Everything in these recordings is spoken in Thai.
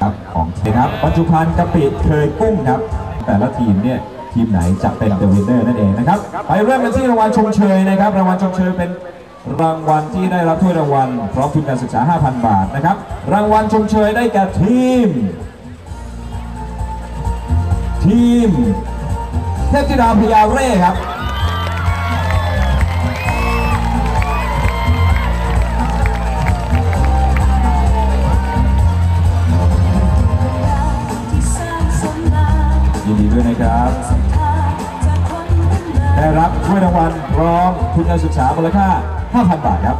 ครับของนะครับปัจจุบันกะปิเคยกุ้งครับ แต่ละทีมเนี่ยทีมไหนจะเป็นเดอะวินเนอร์นั่นเองนะครับไปเริ่มกันที่รางวัลชมเชยนะครับ รางวัลชมเชยเป็นรางวัลที่ได้รับถ้วยรางวัลพร้อมทุนการศึกษา 5,000 บาทนะครับ รางวัลชมเชยได้แก่ทีม ทีมเทพธิดาพยาเร่ครับ ครับศรัทธาจากคนรุ่นใหม่ได้รับถ้วยรางวัลพร้อมทุนการศึกษามูลค่า 5,000 บาทครับ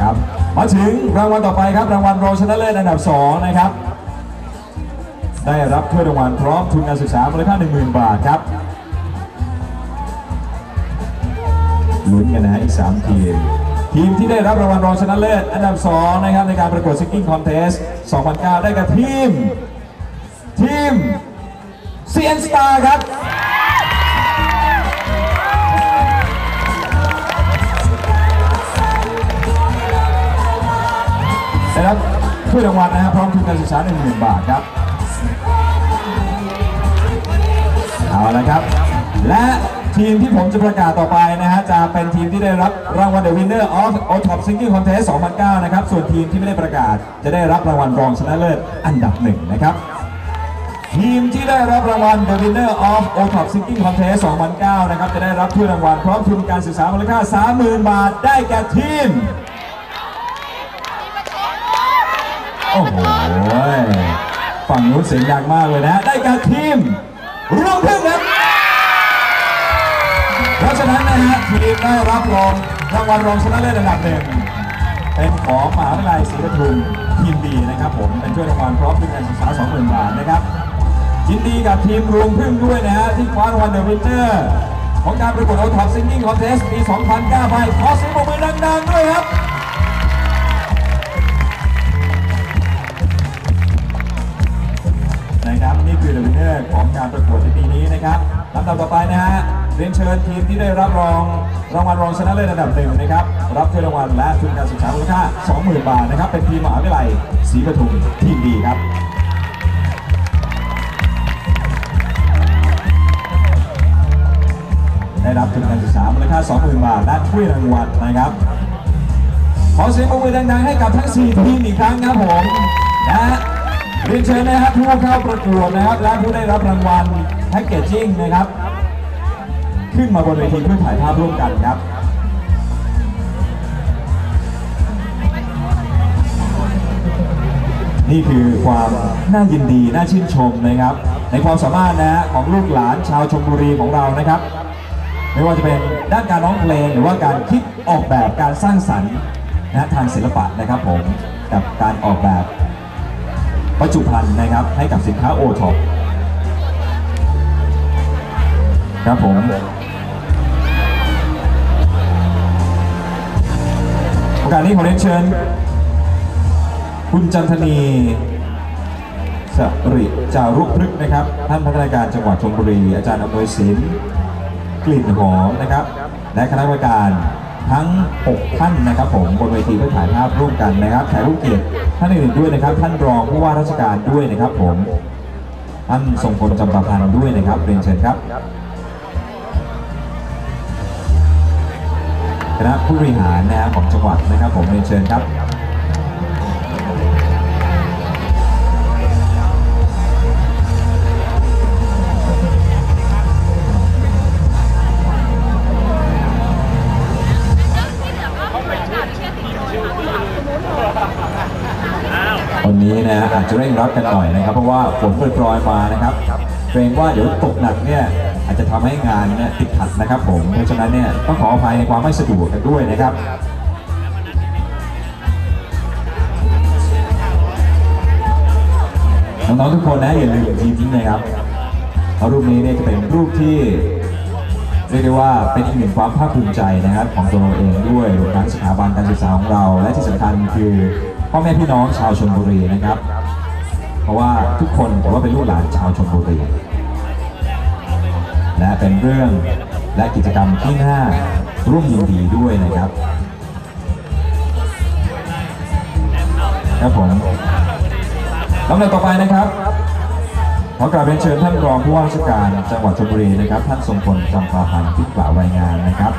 ครับ มาถึงรางวัลต่อไปครับรางวัลรองชนะเลิศอันดับ 2 นะครับ ได้รับถ้วยรางวัลพร้อมทุนการศึกษามูลค่า 10,000 บาทครับลุ้นกันนะฮะอีก 3 ทีม ทีมที่ได้รับรางวัลรองชนะเลิศอันดับ 2 นะครับ ในการประกวด Singing Contest 2009 ได้กับทีม ทีม CN Star ครับ ได้รับถ้วยรางวัลนะครับพร้อมทุนการศึกษา10,000 บาทครับ เอาละครับ และทีมที่ผมจะประกาศต่อไปนะฮะ จะเป็นทีมที่ได้รับรางวัล The Winner of o t o p Singing Contest 2009 นะครับ ส่วนทีมที่ไม่ได้ประกาศจะได้รับรางวัลรองชนะเลิศอันดับหนึ่งนะครับ ทีมที่ได้รับรางวัล The Winner of o t o p Singing Contest 2009 นะครับ จะได้รับถ้วยรางวัลพร้อมทุนการศึกษามูลค่า 30,000 บาท ได้แก่ทีม โอ้โห ฝั่งนู้นเสียงดังมากเลยนะ ได้แก่ทีม รวมพึ่งครับ เพราะฉะนั้นนะฮะ ทีมได้รับรองรางวัลรองชนะเลิศอันดับหนึ่งเป็นของมหาวิทยาลัยศรีปทุมทีมดีนะครับผม เป็นช่วยรางวัลพร้อมทุนการศึกษา 20,000 บาทนะครับ ยินดีกับทีมรวมพึ่งด้วยนะฮะที่คว้ารางวัลเดอะวินเตอร์ของการประกวดโอท็อปซิงกิ้งคอนเทสต์ปี 2009 ไปขอเสียงปรบมือดังๆด้วยครับนะครับนี่คือ The Winner ของการประกวดในปีนี้นะครับลำดับต่อไปนะฮะเรียนเชิญทีมที่ได้รับรองรางวัลรองชนะเลิศอันดับหนึ่งนะครับ รับถ้วยรางวัลและทุนการศึกษามูลค่า 20,000 บาทนะครับ เป็นทีมมหาวิทยาลัยศรีปทุมทีมดีครับ ได้รับทุนการศึกษามูลค่า 20,000 บาทและถ้วยรางวัลนะครับ ขอเสียงปรบมือดังๆให้กับทั้ง 4 ทีมอีกครั้งครับผมนะเรียนเชิญนะครับผู้เข้าประกวดนะครับ และผู้ได้รับรางวัลแพ็กเกจจิ้งนะครับ ขึ้นมาบนเวทีเพื่อถ่ายภาพร่วมกันครับนี่คือความน่ายินดี น่าชื่นชมนะครับ ในความสามารถนะฮะของลูกหลานชาวชลบุรีของเรานะครับ ไม่ว่าจะเป็นด้านการร้องเพลง หรือว่าการคิดออกแบบการสร้างสรรค์นะทางศิลปะนะครับผมกับการออกแบบปัจจุบันนะครับ ให้กับสินค้าโอท็อปครับผมโอกาสนี้ขอเรียนเชิญ คุณจันทนีสริจารุพฤกษ์นะครับ ท่านพัฒนาการจังหวัดชลบุรี อาจารย์อำนวยศิลป์ กลิ่นหอมนะครับ และคณะกรรมการทั้ง 6 ท่านนะครับผมบนเวทีเพื่อถ่ายภาพร่วมกันนะครับถ่ายรูปเกียรติท่านอื่นๆด้วยนะครับ ท่านรองผู้ว่าราชการด้วยนะครับผมท่านทรงพลจำปาพันธ์ด้วยนะครับเรียนเชิญครับคณะผู้บริหารนะครับของจังหวัดนะครับผมเรียนเชิญครับ จะเร่งรัดกันหน่อยนะครับ เพราะว่าฝนโปรยๆมานะครับเกรงว่าเดี๋ยวตกหนักเนี่ยอาจจะทำให้งานเนี่ยติดขัดนะครับผมเพราะฉะนั้นเนี่ยต้องขออภัยในความไม่สะดวกกันด้วยนะครับน้องๆทุกคนนะอย่าลืมยิ้มนะครับเพราะรูปนี้เนี่ยจะเป็นรูปที่เรียกได้ว่าเป็นอีกหนึ่งความภาคภูมิใจนะครับ ของตัวเราเองด้วยรวมทั้งสถาบันการศึกษาของเรา และที่สำคัญคือพ่อแม่พี่น้องชาวชนบุรีนะครับ เพราะว่าทุกคนถือว่าเป็นลูกหลานชาวชนบุรีและเป็นเรื่องและกิจกรรมที่น่าร่วมยินดีด้วยนะครับครับผมลำดับต่อไปนะครับขอกราบเรียนเชิญท่านรองผู้ว่าราชการจังหวัดชลบุรีนะครับ ท่านทรงพลจำปาพันธ์ที่กล่าวรายงานนะครับ